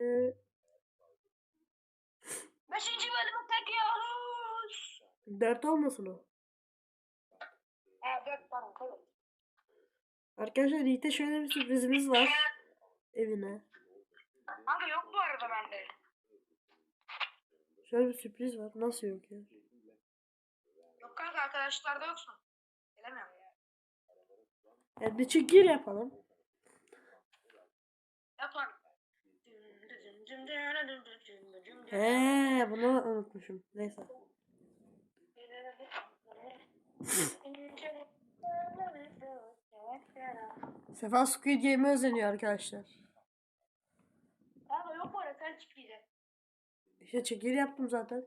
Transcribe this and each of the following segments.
Ee, Beşinci bölümü tekiyoruz. dert olmasın o. Pardon tabii. Arkadaşlar Yiğit'e şöyle bir sürprizimiz var. Evine. Kanka yok bu arada bende. Şöyle bir sürpriz var. Nasıl yok ya? Yok kanka arkadaşlarda yoksun. Gelemiyorum. Ya bir çekir yapalım. Yapalım. He, bunu unutmuşum. Neyse. Sefa Squid Game'e özeniyor arkadaşlar. Kanka yok bu arada sen çıkacaksın. İşte çekir yaptım zaten.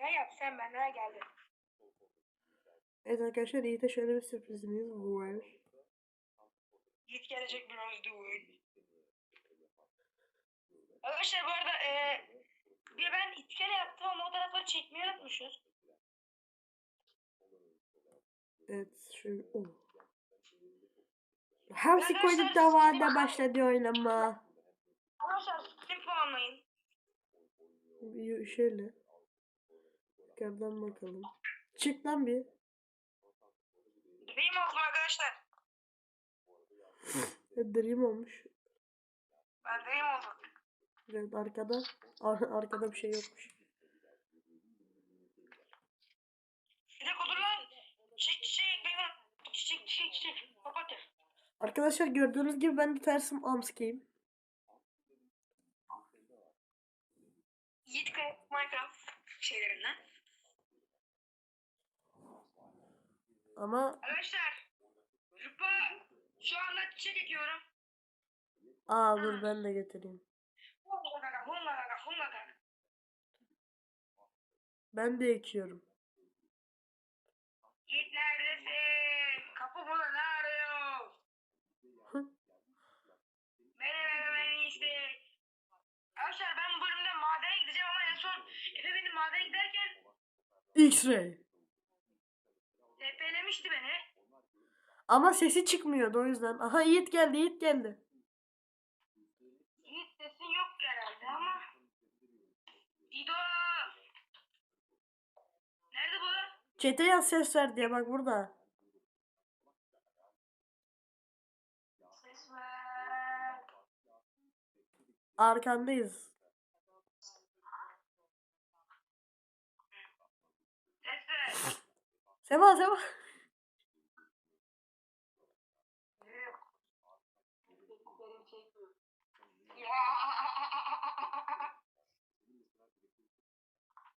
Ne yap sen benden geldin. Evet arkadaşlar Yiğit'e şöyle bir sürprizimiz var. Yiğit gelecek biraz düğün. Arkadaşlar bu arada e, bir ben itkele yaptım ama o tarafları çekmeyi unutmuşuz. Evet şöyle. Oh. Hamsi koyduk da vade başladı oynama. Arkadaşlar Steam puanlayın. Bir Şöyle. Yukarıdan bakalım. Çık lan bir. Dream olsun arkadaşlar. Dream olmuş. Evet arkada. Ar- arkada bir şey yokmuş. Bir dakika dur lan. Çiçek çiçek benim. Çiçek çiçek çiçek. Kapat ya. Arkadaşlar gördüğünüz gibi ben de tersim. Yiğit Kaya Minecraft şeylerinden. Ama Arkadaşlar. Rupa şu anda çiçek ekiyorum. aa dur ben de getireyim. Ben de ekiyorum. Yiğit neredesin? Kapı ne arıyor? Benim evime işte. Arkadaşlar ben bu bölümde madene gideceğim ama en son Efe beni madene giderken X-ray. TP'lemişti beni. Ama sesi çıkmıyordu o yüzden. Aha Yiğit geldi Yiğit geldi. Yiğit sesin yok herhalde ama. İdo. Nerede bu? Çete yaz ses ver diye bak burada. Arkandayız. Sema Sema.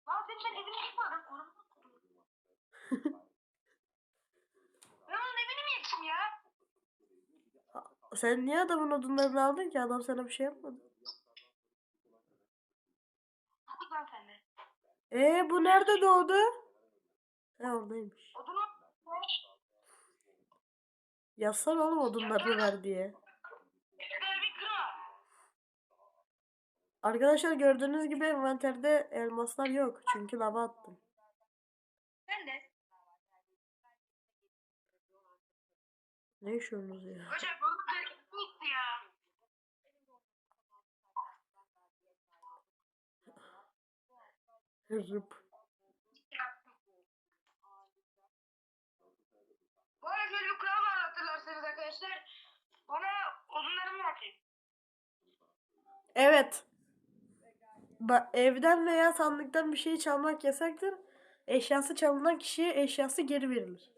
Lan evini yıkmadım. Korumu Ben onun evini mi yıktım ya? Sen niye adamın odunlarını aldın ki? Adam sana bir şey yapmadı. Lan. Ee bu nerede doğdu? He oradaymış. Odunu Yazsana oğlum odunlarını ver diye. bir. Arkadaşlar gördüğünüz gibi envanterde elmaslar yok. Çünkü lava attım. Sen de. Ne işiyorsunuz ya? Hocam bereketli gitti ya. Rıp. Bu arada şöyle bir kural var hatırlarsanız arkadaşlar. Bana odunlarımı atayım. Evet. Ba- evden veya sandıktan bir şey çalmak yasaktır. Eşyası çalınan kişiye eşyası geri verilir.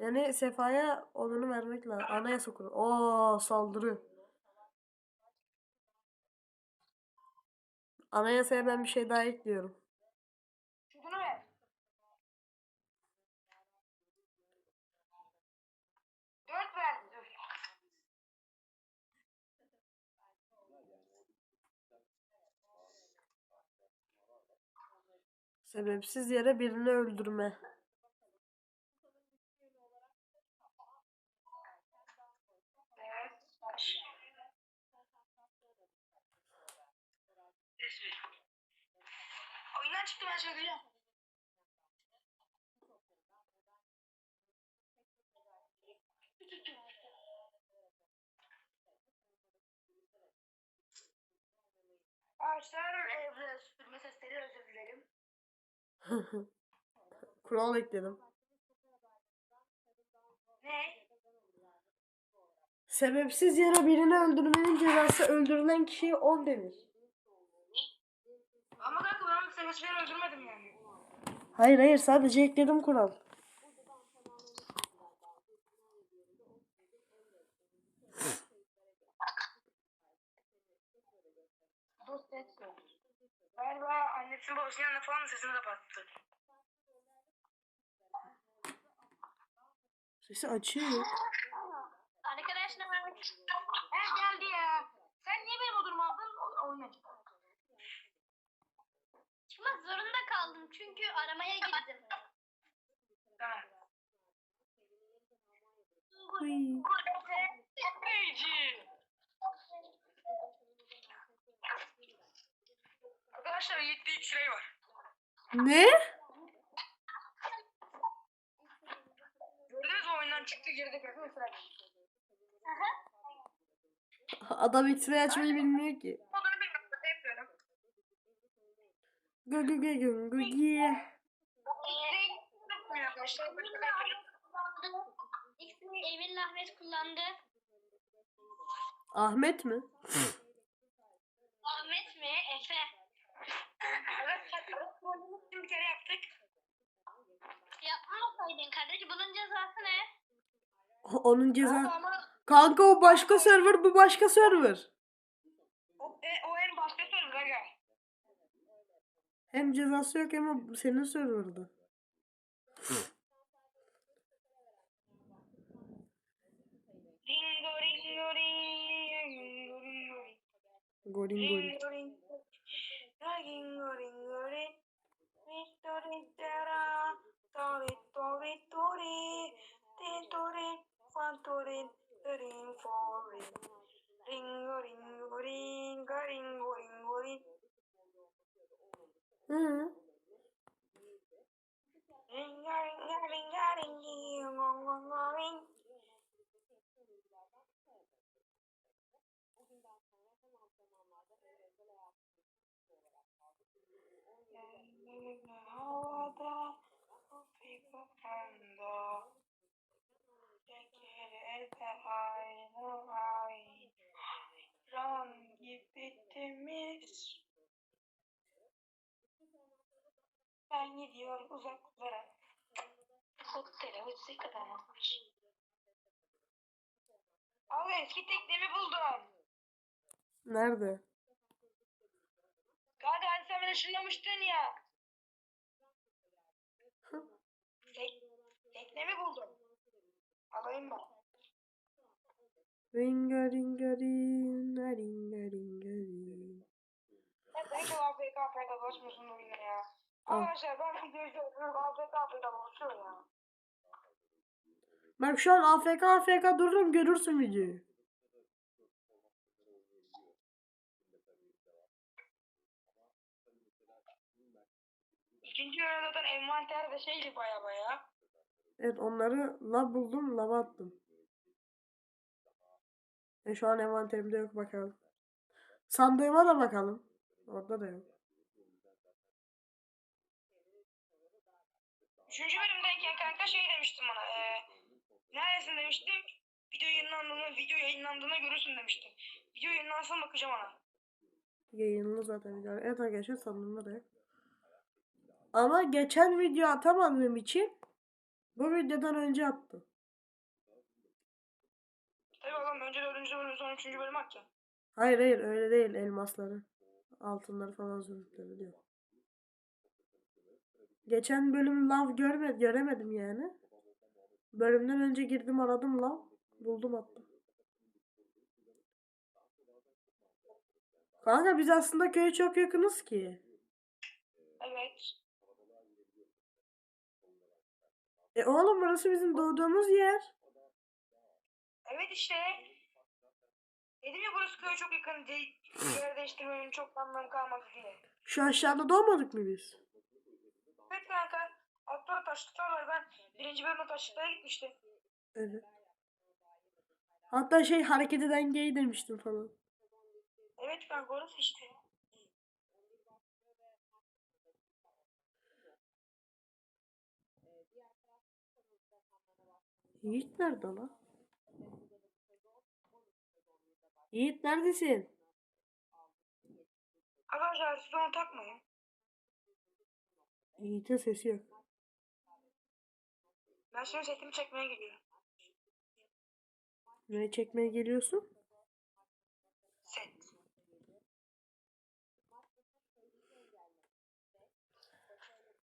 Yani Sefa'ya odunu vermek lazım. Anayasa kuralı. Oo saldırı. Anayasaya ben bir şey daha ekliyorum. Sebepsiz yere birini öldürme. çıktı ben şöyle geliyorum. Arkadaşlar evre süpürme sesleri özür dilerim. Kural ekledim. Ne? Sebepsiz yere birini öldürmenin cezası öldürülen kişiye 10 demir. Beni öldürmedim yani. Hayır hayır sadece ekledim kural. Galiba annesinin babasının yanına falan sesini kapattı. Sesi açıyor. Arkadaşlar. He geldi ya. Sen niye benim odurumu aldın? O- Oyuna Çıkmak zorunda kaldım çünkü aramaya girdim. Uy. Tepeci. Arkadaşlar 7 X-ray var. Ne? Gördünüz mü oyundan çıktı girdi gördün mü sen? Adam X-ray açmayı bilmiyor ki. Olduğunu bilmiyorum. Ne yapıyorum? Gö gö gö gö gö gö. Emin Ahmet kullandı. Ahmet mi? Ahmet mi? Efe. Bir kere yaptık. Yapmasaydın kardeş bunun cezası ne? Onun Ama, ceza. ama Kanka o başka server bu başka server. o, e, o en başka soru Gaga. Hem cezası yok o senin serverda. Gorin gorin. ringo ringo ringo temiz Ben gidiyorum uzaklara. Otele ötesi kadar yapmış. Abi eski teknemi buldum. Nerede? Kanka hani sen beni ışınlamıştın ya. Tek, teknemi buldum. Alayım mı? Ringa ringa ringa ringa ringa ring. Ya sen ki AFK AFK basmıyorsun oyuna ya. Arkadaşlar ben videoyu izliyorum. AFK AFK basıyor ya. Bak şu an AFK AFK dururum görürsün videoyu. İkinci bölüm zaten envanterde şeydi baya baya. Evet onları la buldum lava attım. E şu an envanterimde yok bakalım. Sandığıma da bakalım. Orada da yok. Üçüncü bölümdeyken kanka şey demiştim ona. E, neredesin demiştim. Video yayınlandığını, video yayınlandığına görürsün demiştim. Video yayınlansın bakacağım ona. Yayınlı zaten video. Evet arkadaşlar sandığımda da. Ama geçen video atamadığım için bu videodan önce attım. Tabii oğlum önce dördüncü bölüm sonra üçüncü bölüm at ya. Hayır hayır öyle değil elmasları. Altınları falan zümrütleri diyor. Geçen bölüm lav görme, göremedim yani. Bölümden önce girdim aradım lav. Buldum attım. Kanka biz aslında köye çok yakınız ki. Evet. E oğlum burası bizim doğduğumuz yer. Evet işte. Dedim ya burası köye çok yakın değil. Yer değiştirmenin çok anlamı kalmadı diye. Şu aşağıda doğmadık mı biz? Evet kanka. Altta taşlıklar var. Ben birinci bölümde taşlıklara gitmiştim. Evet. Hatta şey hareket eden demiştim falan. Evet kanka orası işte. Yiğit nerede lan? Yiğit neredesin? Arkadaşlar siz onu takmayın. Yiğit'in sesi yok. Ben şimdi setimi çekmeye geliyorum. Ne çekmeye geliyorsun? Set.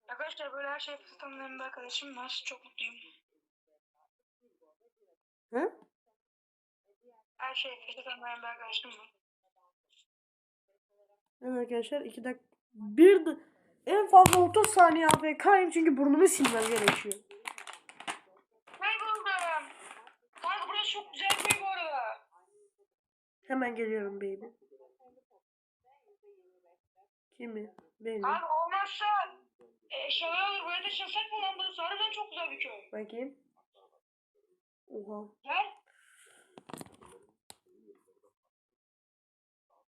Arkadaşlar böyle her şeyi fıstıklayan bir arkadaşım var. Çok mutluyum. He? Her şeyi fıstıklayan bir arkadaşım var. Evet arkadaşlar 2 dakika. Bir de en fazla 30 saniye AFK'yim çünkü burnumu silmem gerekiyor. Kayboldum. Kanka burası çok güzel bir köy bu arada. Hemen geliyorum baby. Kimi? Beni. Kanka olmazsa e, eşyalar alır. Buraya mı lan burası? Harbiden çok güzel bir köy. Bakayım. Oha. Gel.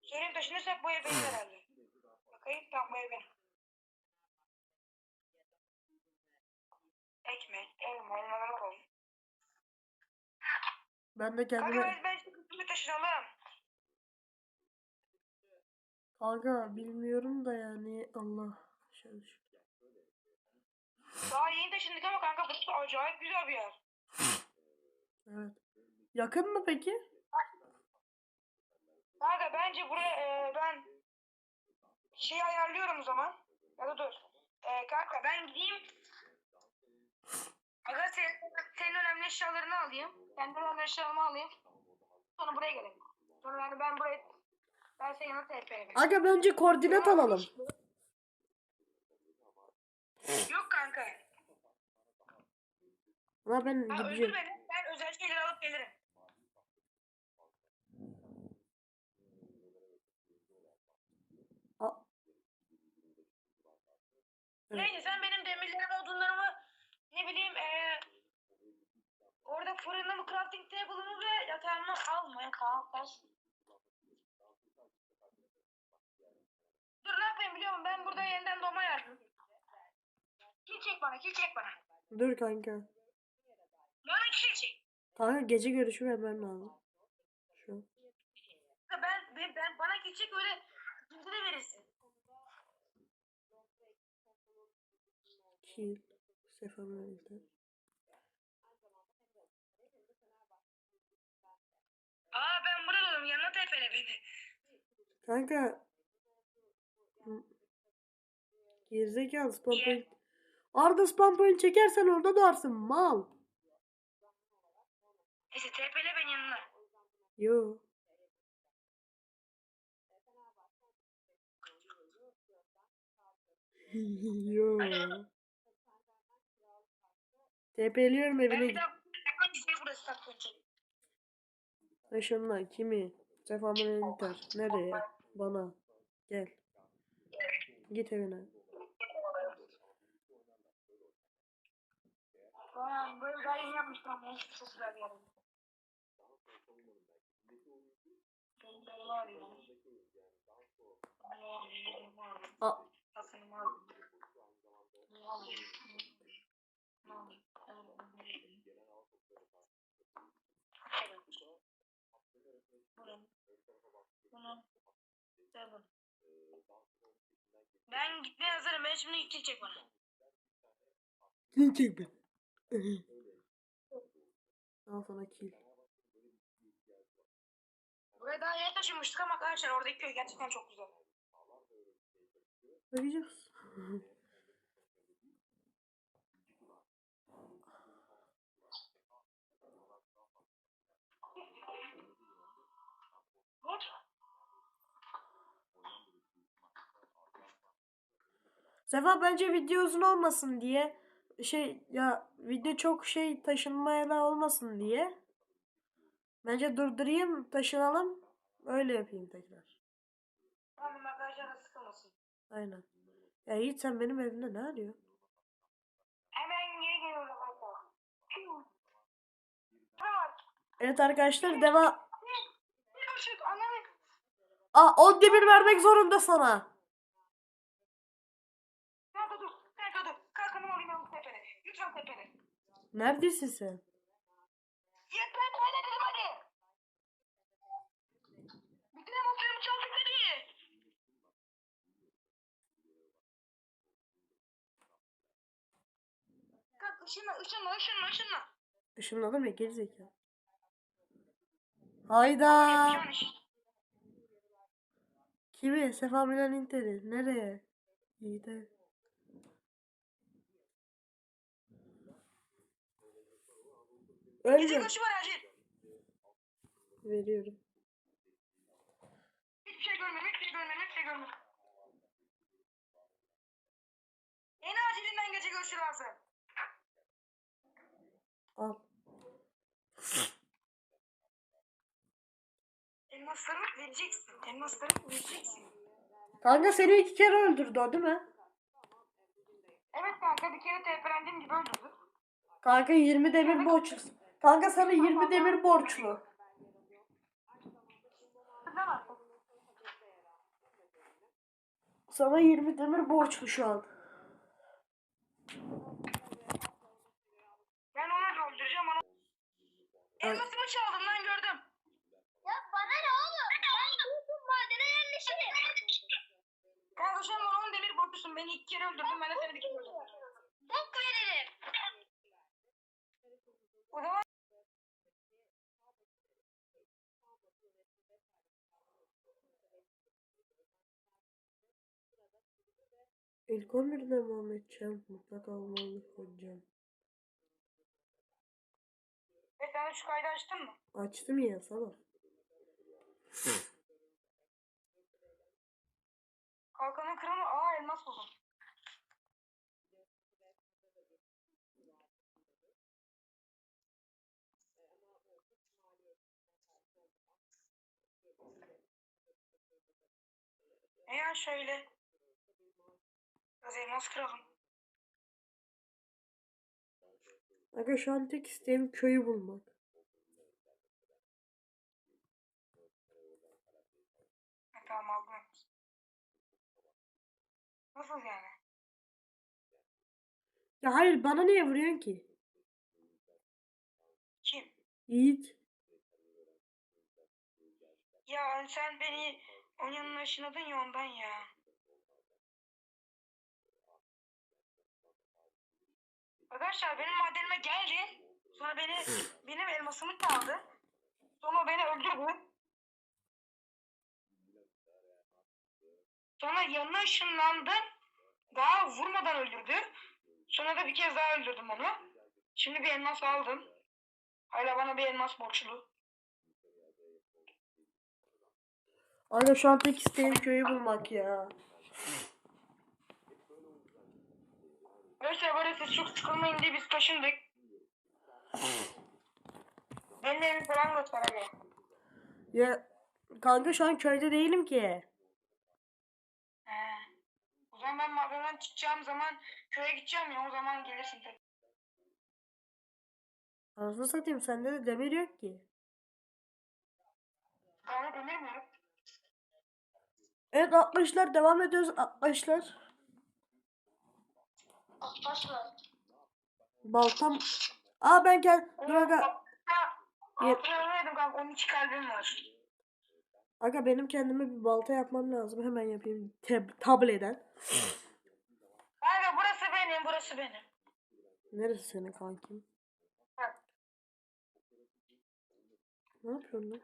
Söyleyeyim taşınırsak bu ev benim herhalde. Bakayım tam bu ev benim. Ekmek, elma, elmaları koyun. Ben de Kanka kendime... ben, ben şimdi taşınalım. Kanka bilmiyorum da yani Allah. Şöyle şu- Daha yeni taşındık ama kanka burası acayip güzel bir yer. Evet. Yakın mı peki? Kanka bence buraya e, ben şey ayarlıyorum o zaman. Ya da dur. E, kanka ben gideyim. Aga senin, senin önemli eşyalarını alayım. Kendi önemli eşyalarımı alayım. Sonra buraya gelelim. Sonra yani ben buraya ben senin yanına TP'ye Aga önce koordinat alalım. Yok kanka. Ama ben Ha, öldür gideceğim. beni. Evet. Neyse sen benim demirlerimi, odunlarımı ne bileyim eee orada fırınımı, crafting table'ımı ve yatağımı alma ya kaos. Dur ne yapayım biliyor musun? Ben burada yeniden doğma yazdım. Kil çek bana, kil çek bana. Dur kanka. Bana kil çek. Kanka gece görüşü vermem lazım. Şu. Ben, ben, ben bana kil çek öyle ikinci de verirsin. Kill. Sefamın önünde. Aa ben burada oldum yanına tepele beni. Kanka. Gerizekalı spam Niye? point. Arda spam point çekersen orada doğarsın mal. Neyse tepele beni yanına. Yo. Yo. TP'liyorum Ben evine bir git. daha ben gideceğim burası saklanacak. Işınla kimi? Sefamın enter. Nereye? Bana. Gel. Git evine. Vay böyle güzel bir yer. Benim benim arıyor. Aa, Ben gitmeye hazırım. Ben şimdi iki çek bana. kim çek beni? Al sana kill. Buraya daha yeni taşınmıştık ama arkadaşlar oradaki köy gerçekten çok güzel. Bakacağız. Sefa bence video uzun olmasın diye şey ya video çok şey taşınmayla olmasın diye bence durdurayım taşınalım öyle yapayım tekrar. Tamam arkadaşlar da sıkılmasın. Aynen. Ya Yiğit sen benim evimde ne arıyorsun? Hemen geri geliyorum. Evet arkadaşlar devam. Aa 10 demir vermek zorunda sana. çok kötü. Neredesin sen? Yeter böyle dedim hadi. Bütün emotlarımı çaldık dedi. Kalk ışınla ışınla ışınla ışınla. Işınladım ya gerizekalı. Hayda. Şey. Kimi? Sefa Milan Inter'i. Nereye? İyi de. Gece Önce görüşü var acil. veriyorum. Hiçbir şey görmüyorum, hiçbir şey görmüyorum, hiçbir şey görmüyorum. En acilinden gece görüşü lazım. Al. Elmasları vereceksin. Elmasları vereceksin. Kanka seni iki kere öldürdü o değil mi? Evet kanka bir kere TP'lendiğim gibi öldürdü. Kanka 20 demir borçlu. Kanka sana 20 demir borçlu. Ne var? Sana 20 demir borçlu şu an. Ben onu da öldüreceğim onu. Elmasımı çaldım lan gördüm. Ya bana ne oğlum? Ben buldum madene yerleşirim. Kanka şu an bana 10 demir borçlusun. Beni iki kere öldürdün. Ben de seni bir kere öldürdüm. Bok veririm. O zaman İlk 11'de Muhammed Can mutlaka olmalı hocam. ve sen şu kaydı açtın mı? Açtım ya sana. Kalkanın kralı aa elmas buldum. E ya şöyle. Elmas kıralım. Aga şu an tek isteğim köyü bulmak. Ha, tamam aldım. Nasıl yani? Ya hayır bana niye vuruyorsun ki? Kim? Yiğit. Ya sen beni onun yanına ışınladın ya ondan ya. Arkadaşlar benim madenime geldi. Sonra beni benim elmasımı çaldı. Sonra beni öldürdü. Sonra yanına ışınlandı. Daha vurmadan öldürdü. Sonra da bir kez daha öldürdüm onu. Şimdi bir elmas aldım. Hala bana bir elmas borçlu. Aga şu an tek isteğim köyü bulmak ya. Neyse böyle siz çok sıkılmayın diye biz taşındık. Benim evim falan göster hadi. Ya kanka şu an köyde değilim ki. He. O zaman ben madenden çıkacağım zaman köye gideceğim ya o zaman gelirsin tabii. Anasını satayım sende de demir yok ki. Yani demir mi? yok? Evet 60'lar devam ediyoruz 60'lar. Başla. Baltam. Aa ben gel. Dur aga. Ha, altına kanka 12 kalbim var. Aga benim kendime bir balta yapmam lazım. Hemen yapayım. Tab tableden. Kanka burası benim burası benim. Neresi senin kankim? Bak. Ne yapıyorsun lan?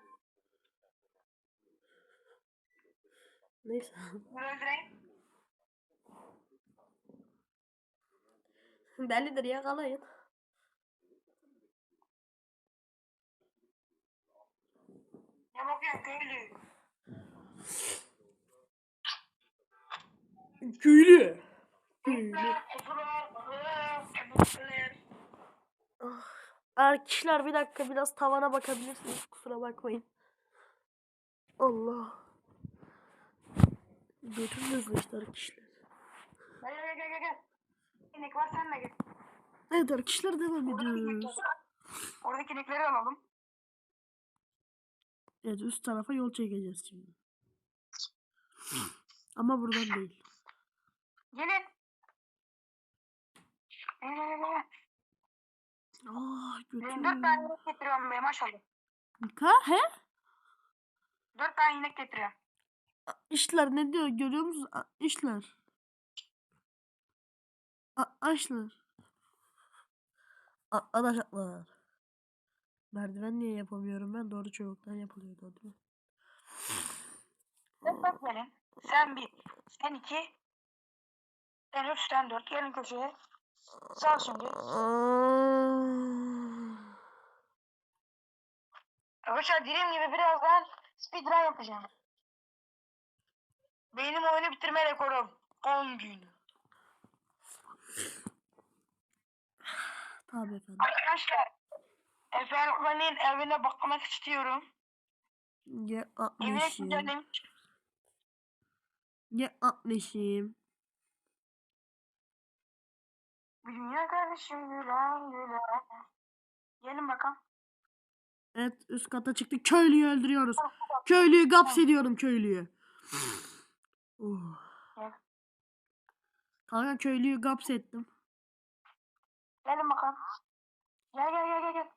Neyse. Bunu öldüreyim. Delidir yakalayın. Köylü? Köylü. Kuzular. Arkadaşlar bir dakika biraz tavana bakabilirsiniz. Kusura bakmayın. Allah. Götüm hızlı arkadaşlar. Gel gel gel gel gel. İnek var sen de gel. Evet arkadaşlar devam ediyoruz. oradaki inekleri alalım. Evet üst tarafa yol çekeceğiz şimdi. Ama buradan değil. Gelin. Gel gel gel, gel. Ah Benim götüm. dört tane inek getiriyorum be maşallah. Ka he? Dört tane inek getiriyorum. İşler ne diyor görüyor musun? İşler. Açlar. Arkadaşlar. Merdiven niye yapamıyorum ben? Doğru çubuktan yapılıyordu değil mi? Sen gelin. Sen bir. Sen iki. Sen üç. Sen dört. Gelin köşeye. Sağ şimdi. Arkadaşlar dediğim gibi birazdan speedrun yapacağım. Benim oyunu bitirme rekorum 10 gün. Tabii efendim. Arkadaşlar Efe evine bakmak istiyorum. Ye Evine atmışım. gidelim. Atmışım. Dünya kardeşim gülen gülen. Gelin bakalım. Evet üst kata çıktık. Köylüyü öldürüyoruz. Köylüyü gaps ediyorum köylüyü. Oh. Kanka köylüyü gaps ettim. Gelin bakalım. Gel gel gel gel. gel.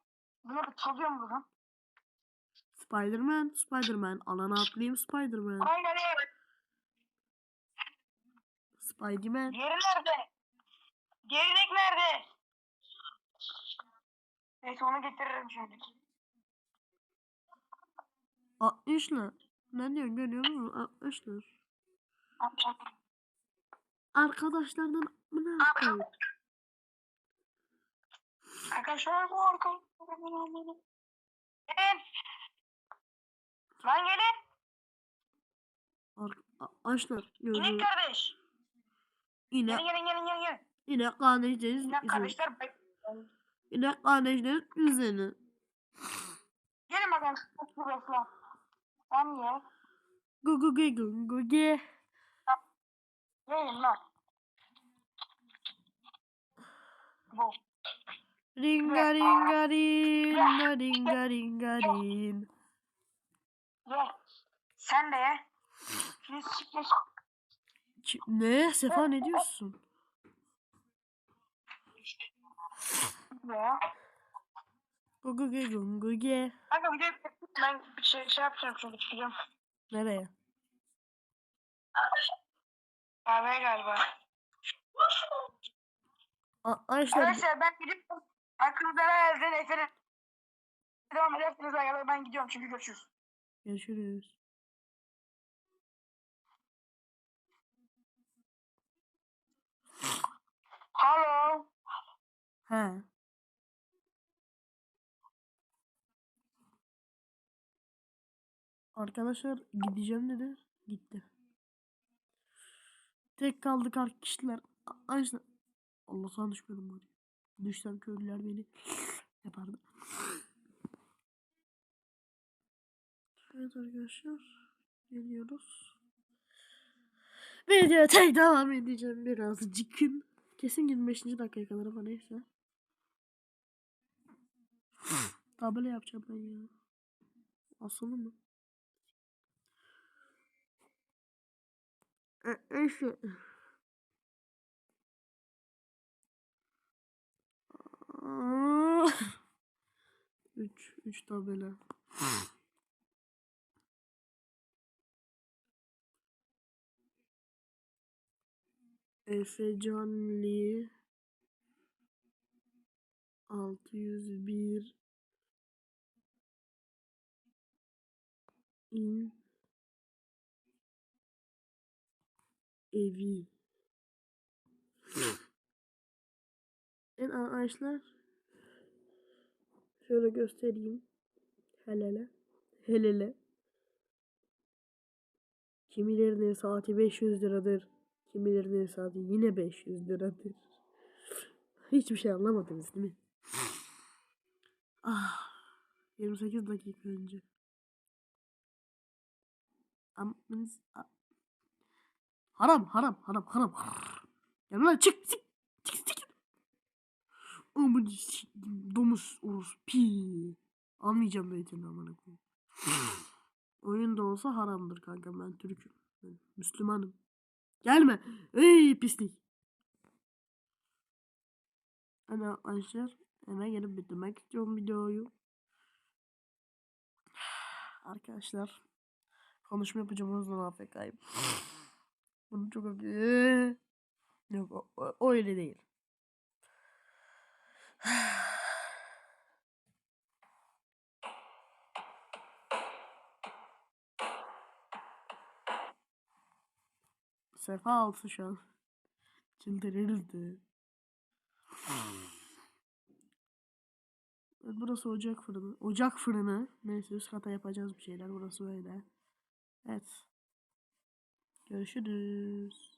Bunları çalıyorum buradan. Spiderman, Spiderman. Alana atlayayım Spiderman. Aynen öyle. Spiderman. Diğeri nerede? Diğerinek nerede? Neyse onu getiririm şimdi. 60 lira. Ne diyorsun görüyor musun? 60 lira. Arkadaşlardan mı ne yapayım? Arkadaşlar bu arka. Gelin. Lan gelin. Arkadaşlar İnek kardeş. Yine Gelin gelin gelin gelin. gelin. yine kardeşleriz İnek kardeşler. Yine kardeşleriz üzerine. Gelin bakalım. Sen ye. Gu gu gu gu gu ge. Yiyin lan. Bu. Ringa ringa ringa ringa ringa rin. Ye. Sen de ye. Ki- Ne? Sefa ne diyorsun? Ye. Gu gu gu gu gu ge. Kanka bir de ben bir şey, şey yapacağım şimdi çıkacağım. Nereye? Kahveye galiba. Arkadaşlar Arkadaşlar ben gidiyorum. Aklınıza yazın Efe'nin. Devam edersiniz arkadaşlar ben gidiyorum çünkü görüşürüz. görüşürüz. Hello. He. Arkadaşlar gideceğim dedi. Gitti. Tek kaldık arkadaşlar. Arkadaşlar. Allah sana düşmedim var. Düşsem köylüler beni yapardı. Evet arkadaşlar. Geliyoruz. Videoya tek devam edeceğim birazcık. Kesin 25. dakikaya kadar ama neyse. Tabela yapacağım ben ya. Asılı mı? Eşe. 3 3 tabela. Efe Canli 601 in. Evi. en arkadaşlar şöyle göstereyim. Helele. Helele. Kimilerinin saati 500 liradır. Kimilerinin saati yine 500 liradır. Hiçbir şey anlamadınız değil mi? Ah, 28 dakika önce. Amınız... Haram, haram, haram, haram. Gel lan çık, çık, çık, çık. S**eyim, domuz urus pi. Almayacağım beytini amına koyayım. Oyunda olsa haramdır kanka ben Türk'üm. Ben Müslümanım. Gelme. Ey pislik. Hadi arkadaşlar hemen gelip bitirmek istiyorum videoyu. Arkadaşlar konuşma yapacağım o yüzden AFK'yim. Bunu çok Yok o, o öyle değil. Sefa altı şu an. Çıldırırdı. Hmm. Burası ocak fırını. Ocak fırını. Neyse üst kata yapacağız bir şeyler. Burası böyle. Evet. Görüşürüz.